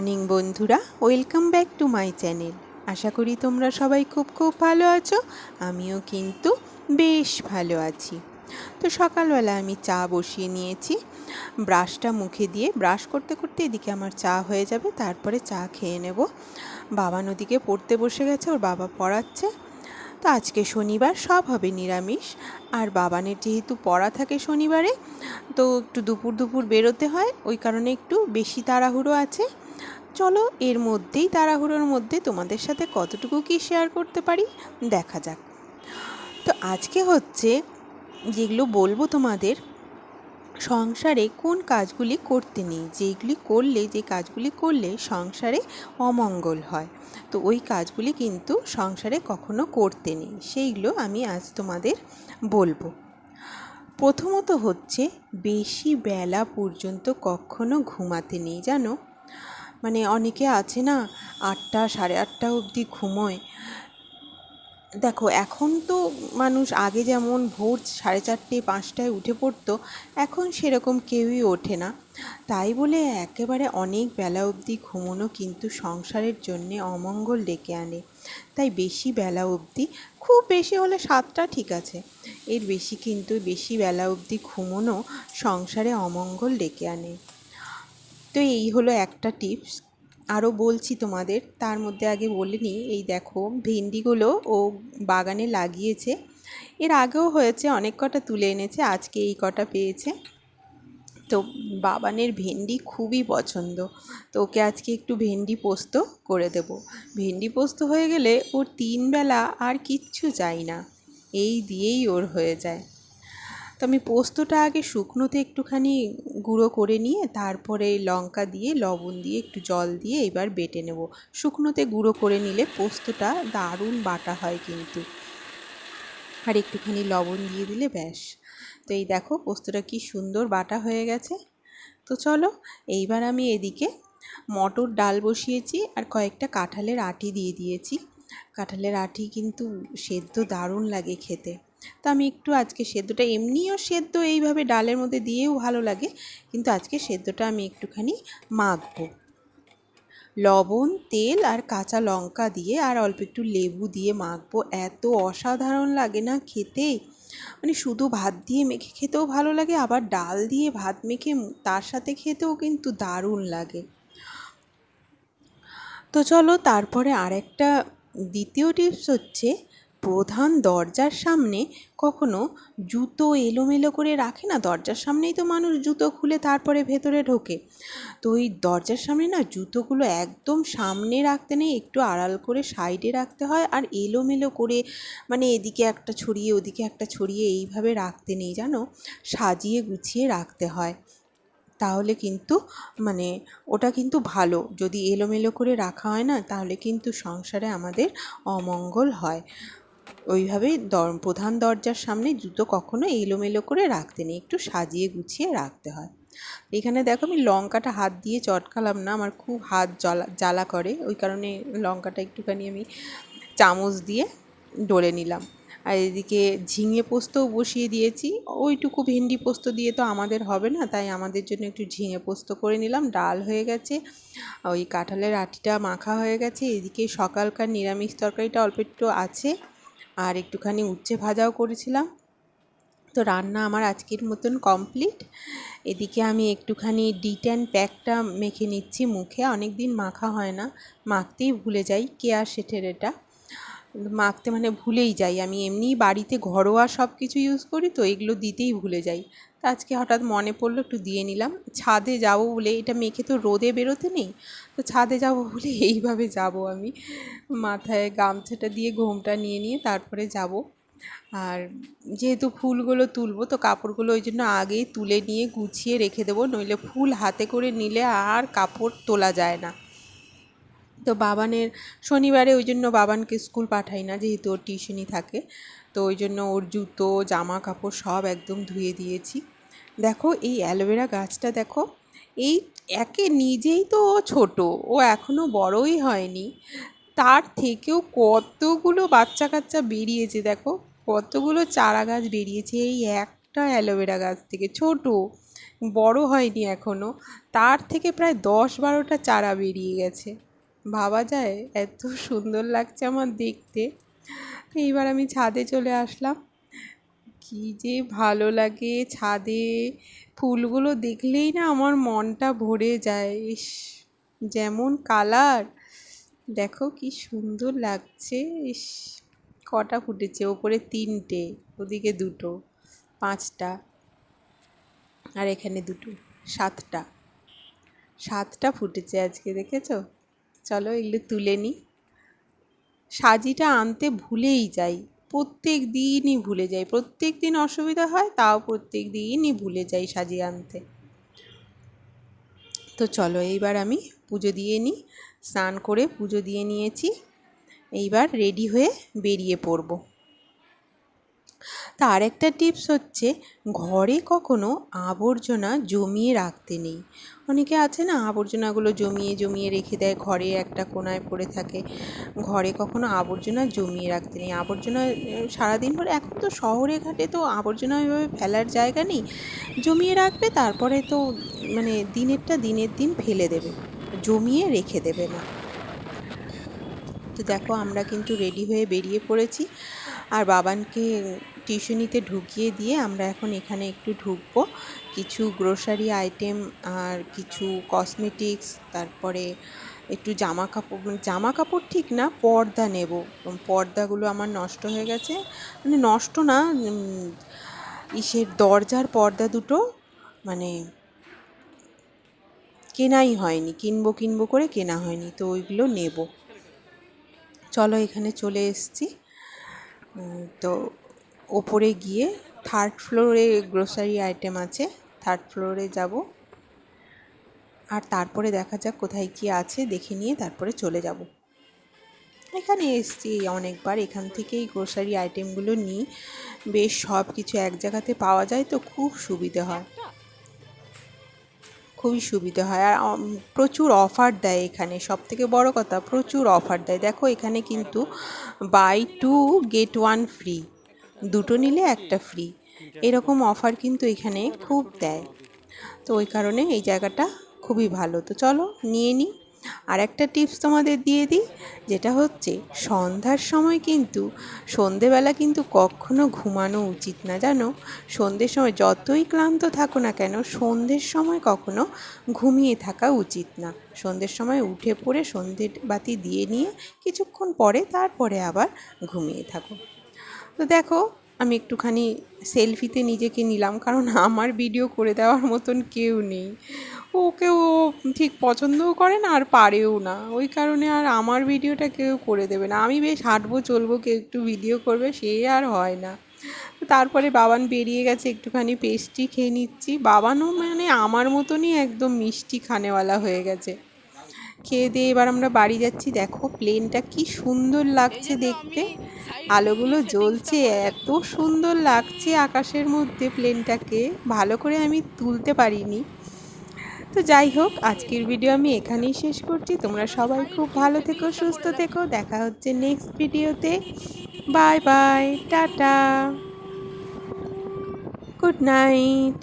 Morning বন্ধুরা, welcome back to my channel. আশা করি তোমরা সবাই খুব খুব ভালো আছো, আমিও কিন্তু বেশ ভালো আছি। তো সকালবেলা আমি চা বসিয়ে নিয়েছি, ব্রাশটা মুখে দিয়ে, ব্রাশ করতে করতে এদিকে আমার চা হয়ে যাবে, তারপরে চা খেয়ে নেব। বাবা নদীকে পড়তে বসে গেছে, ওর বাবা পড়াচ্ছে। তো আজকে শনিবার, সব হবে নিরামিষ। আর বাবানের যেহেতু পড়া থাকে শনিবারে, তো একটু দুপুর দুপুর বেরোতে হয়, ওই কারণে একটু বেশি তাড়াহুড়ো আছে। চলো এর মধ্যেই তাড়াহুড়োর মধ্যে তোমাদের সাথে কতটুকু কি শেয়ার করতে পারি? দেখা যাক। তো আজকে হচ্ছে যেগুলো বলব তোমাদের, সংসারে কোন কাজগুলি করতে নেই? যেগুলি করলে, যে কাজগুলি করলে সংসারে অমঙ্গল হয়। তো ওই কাজগুলি কিন্তু সংসারে কখনো করতে নেই। সেইগুলো আমি আজ তোমাদের বলব। প্রথমত হচ্ছে বেশি বেলা পর্যন্ত কখনো ঘুমাতে নেই, জানো? মানে অনেকে আছে না, আটটা, সাড়ে আটটা অবধি ঘুমোয়। দেখো, এখন তো মানুষ আগে যেমন ভোর সাড়ে চারটে, পাঁচটায় উঠে পড়তো, এখন সেরকম কেউই ওঠে না। তাই বলে একেবারে অনেক বেলা অবধি ঘুমোনো কিন্তু সংসারের জন্যে অমঙ্গল ডেকে আনে। তাই বেশি বেলা অবধি, খুব বেশি হলে সাতটা ঠিক আছে। এর বেশি কিন্তু বেশি বেলা অবধি ঘুমোনো সংসারে অমঙ্গল ডেকে আনে। তো এই হলো একটা টিপস। আরও বলছি তোমাদের, তার মধ্যে আগে বলে নিই, এই দেখো ভেন্ডিগুলো ও বাগানে লাগিয়েছে। এর আগেও হয়েছে, অনেক কটা তুলে এনেছে, আজকে এই কটা পেয়েছে। তো বাবানের ভেন্ডি খুবই পছন্দ। তো ওকে আজকে একটু ভেন্ডি পোস্ত করে দেব। ভেন্ডি পোস্ত হয়ে গেলে ওর তিন বেলা আর কিচ্ছু চাই না। এই দিয়েই ওর হয়ে যায়। তো আমি পোস্তটা আগে শুকনোতে একটুখানি গুঁড়ো করে নিয়ে তারপরে লঙ্কা দিয়ে, লবণ দিয়ে, একটু জল দিয়ে এবার বেটে নেব। শুকনোতে গুঁড়ো করে নিলে পোস্তটা দারুণ বাটা হয় কিন্তু। আর একটুখানি লবণ দিয়ে দিলে ব্যাস। তো এই দেখো পোস্তটা কি সুন্দর বাটা হয়ে গেছে। তো চলো এইবার আমি এদিকে মটর ডাল বসিয়েছি আর কয়েকটা কাঁঠালের আটি দিয়ে দিয়েছি। কাঁঠালের আটি কিন্তু সেদ্ধ দারুণ লাগে খেতে। তো আমি একটু আজকে সেদ্ধটা এমনিও সেদ্ধ এইভাবে ডালের মধ্যে দিয়েও ভালো লাগে, কিন্তু আজকে সেদ্ধটা আমি একটুখানি মাখবো। লবণ, তেল আর কাঁচা লঙ্কা দিয়ে আর অল্প একটু লেবু দিয়ে মাখবো। এত অসাধারণ লাগে না খেতে। মানে শুধু ভাত দিয়ে মেখে খেতেও ভালো লাগে, আবার ডাল দিয়ে ভাত মেখে তার সাথে খেতেও কিন্তু দারুণ লাগে। তো চলো, তারপরে আরেকটা দ্বিতীয় টিপস হচ্ছে প্রধান দরজার সামনে কখনো জুতো এলোমেলো করে রাখে না? দরজার সামনেই তো মানুষ জুতো খুলে তারপরে ভেতরে ঢোকে। তো ওই দরজার সামনে না জুতোগুলো একদম সামনে রাখতে নেই, একটু আড়াল করে সাইডে রাখতে হয় আর এলোমেলো করে মানে এদিকে একটা ছড়িয়ে, ওদিকে একটা ছড়িয়ে এইভাবে রাখতে নেই, জানো? সাজিয়ে গুছিয়ে রাখতে হয়। তাহলে কিন্তু মানে ওটা কিন্তু ভালো। যদি এলোমেলো করে রাখা হয় না, তাহলে কিন্তু সংসারে আমাদের অমঙ্গল হয়। ওইভাবে প্রধান দরজার সামনে জুতো কখনো এলোমেলো করে রাখতে নেই, একটু সাজিয়ে গুছিয়ে রাখতে হয়। এখানে দেখো আমি লঙ্কাটা হাত দিয়ে চটকালাম না, আমার খুব হাত জ্বালা জ্বালা করে, ওই কারণে লঙ্কাটা একটুখানি আমি চামচ দিয়ে ডলে নিলাম। আর এদিকে ঝিঙে পোস্তও বসিয়ে দিয়েছি, ওইটুকু ভেন্ডি পোস্ত দিয়ে তো আমাদের হবে না, তাই আমাদের জন্য একটু ঝিঙে পোস্ত করে নিলাম, ডাল হয়ে গেছে, ওই কাঁঠালের আটিটা মাখা হয়ে গেছে, এদিকে সকালকার নিরামিষ তরকারিটা অল্প একটু আছে আর একটুখানি উচ্ছে ভাজাও করেছিলাম। তো রান্না আমার আজকের মতন কমপ্লিট। এদিকে আমি একটুখানি ডিটেন প্যাকটা মেখে নিচ্ছি মুখে। অনেক দিন মাখা হয় না। মাখতেই ভুলে যাই কেয়ার শেঠের এটা। মাখতে মানে ভুলেই যাই। আমি এমনিই বাড়িতে ঘরোয়া সব কিছু ইউজ করি তো এগুলো দিতেই ভুলে যাই। তা আজকে হঠাৎ মনে পড়ল একটু দিয়ে নিলাম। ছাদে যাব বলে এটা মেখে তো রোদে বেরোতে নেই। তো ছাদে যাব বলে এইভাবে যাব আমি। মাথায় গামছাটা দিয়ে ঘোমটা নিয়ে নিয়ে তারপরে যাব। আর যেহেতু ফুলগুলো তুলবো তো কাপড়গুলো ওই জন্য আগেই তুলে নিয়ে গুছিয়ে রেখে দেবো। নইলে ফুল হাতে করে নিলে আর কাপড় তোলা যায় না। তো বাবানের শনিবারে ওই জন্য বাবানকে স্কুল পাঠাই না, যেহেতু ওর টিউশনি থাকে। তো ওই জন্য ওর জুতো জামা কাপড় সব একদম ধুয়ে দিয়েছি। দেখো এই অ্যালোভেরা গাছটা দেখো, এই একে নিজেই তো ও ছোটো, ও এখনও বড়ই হয়নি। তার থেকেও কতগুলো বাচ্চা কাচ্চা বেরিয়েছে দেখো, কতগুলো চারা গাছ বেরিয়েছে। এই একটা অ্যালোভেরা গাছ থেকে ছোটো, বড় হয়নি এখনও তার থেকে প্রায় দশ বারোটা চারা বেরিয়ে গেছে। ভাবা যায়, এত সুন্দর লাগছে আমার দেখতে। এইবার আমি ছাদে চলে আসলাম। কী যে ভালো লাগে ছাদে। ফুলগুলো দেখলেই না আমার মনটা ভরে যায়। ইস, যেমন কালার। দেখো কি সুন্দর লাগছে। ইস, কটা ফুটেছে? ওপরে তিনটে, ওদিকে দুটো, পাঁচটা, আর এখানে দুটো, সাতটা। সাতটা ফুটেছে আজকে, দেখেছ? চলো এগুলো তুলে নিই। সাজিটা আনতে ভুলেই যাই, প্রত্যেক দিনই ভুলে যাই। প্রত্যেক দিন অসুবিধা হয়, তাও প্রত্যেক দিনই ভুলে যাই সাজি আনতে। তো চলো এইবার আমি পুজো দিয়ে নিই, স্নান করে পুজো দিয়ে নিয়েছি। এইবার রেডি হয়ে বেরিয়ে পড়ব। তা আরেকটা টিপস হচ্ছে, ঘরে কখনো আবর্জনা জমিয়ে রাখতে নেই। অনেকে আছে না, আবর্জনাগুলো জমিয়ে জমিয়ে রেখে দেয়, ঘরে একটা কোনায় পড়ে থাকে। ঘরে কখনো আবর্জনা জমিয়ে রাখতে নেই। আবর্জনা, সারাদিন পরে এখন তো শহরে ঘাটে তো আবর্জনা ওইভাবে ফেলার জায়গা নেই। জমিয়ে রাখবে, তারপরে তো মানে দিনেরটা দিনের দিন ফেলে দেবে। জমিয়ে রেখে দেবে না। তো দেখো, আমরা কিন্তু রেডি হয়ে বেরিয়ে পড়েছি। আর বাবানকে টিউশনিতে ঢুকিয়ে দিয়ে আমরা এখন এখানে একটু ঢুকবো। কিছু গ্রোসারি আইটেম আর কিছু কসমেটিক্স তারপরে একটু জামা কাপড় মানে জামা কাপড় ঠিক না, পর্দা নেব। পর্দাগুলো আমার নষ্ট হয়ে গেছে। মানে নষ্ট না ইসের দরজার পর্দা দুটো মানে কেনাই হয়নি। কিনবো কিনবো করে কেনা হয়নি, তো ওইগুলো নেব। চলো এখানে চলে এসছি। তো ওপরে গিয়ে থার্ড ফ্লোরে গ্রোসারি আইটেম আছে থার্ড ফ্লোরে যাব। আর তারপরে দেখা যাক কোথায় কি আছে, দেখে নিয়ে তারপরে চলে যাব। এখানে এসছি অনেকবার, এখান থেকেই গ্রোসারি আইটেমগুলো নিই। বেশ সব কিছু এক জায়গাতে পাওয়া যায়, তো খুব সুবিধে হয়। খুবই সুবিধে হয়। আর প্রচুর অফার দেয় এখানে। সব থেকে বড় কথা, প্রচুর অফার দেয়। দেখো, এখানে কিন্তু buy two get one free দুটো নিলে একটা ফ্রি এরকম অফার কিন্তু এখানে খুব দেয়। তো ওই কারণে এই জায়গাটা খুবই ভালো। তো চলো, নিয়ে নিই আর একটা টিপস তোমাদের দিয়ে দিই, যেটা হচ্ছে সন্ধ্যার সময় কিন্তু, সন্ধেবেলা কিন্তু কখনো ঘুমানো উচিত না, জানো? সন্ধ্যের সময় যতই ক্লান্ত থাকো না কেন, সন্ধ্যের সময় কখনো ঘুমিয়ে থাকা উচিত না। সন্ধ্যের সময় উঠে পড়ে সন্ধ্যের বাতি দিয়ে নিয়ে কিছুক্ষণ পরে তারপরে আবার ঘুমিয়ে থাকো। তো দেখো, আমি একটুখানি সেলফিতে নিজেকে নিলাম, কারণ আমার ভিডিও করে দেওয়ার মতন কেউ নেই। ওকে ও ঠিক পছন্দও করে না আর পারেও না। ওই কারণে আর আমার ভিডিওটা কেউ করে দেবে না। আমি বেশ হাঁটবো, চলবো, কেউ একটু ভিডিও করবে, সে আর হয় না। তারপরে বাবান বেরিয়ে গেছে, একটুখানি পেস্ট্রি খেয়ে নিচ্ছি। বাবানও মানে আমার মতনই একদম মিষ্টি খানেওয়ালা হয়ে গেছে। খেয়ে দিয়ে এবার আমরা বাড়ি যাচ্ছি। দেখো প্লেনটা কি সুন্দর লাগছে দেখতে। আলোগুলো জ্বলছে, এত সুন্দর লাগছে আকাশের মধ্যে প্লেনটাকে ভালো করে আমি তুলতে পারিনি। তো যাই হোক, আজকের ভিডিও আমি এখানেই শেষ করছি। তোমরা সবাই খুব ভালো থেকো, সুস্থ থেকো। দেখা হচ্ছে নেক্সট ভিডিওতে bye bye tata. Good night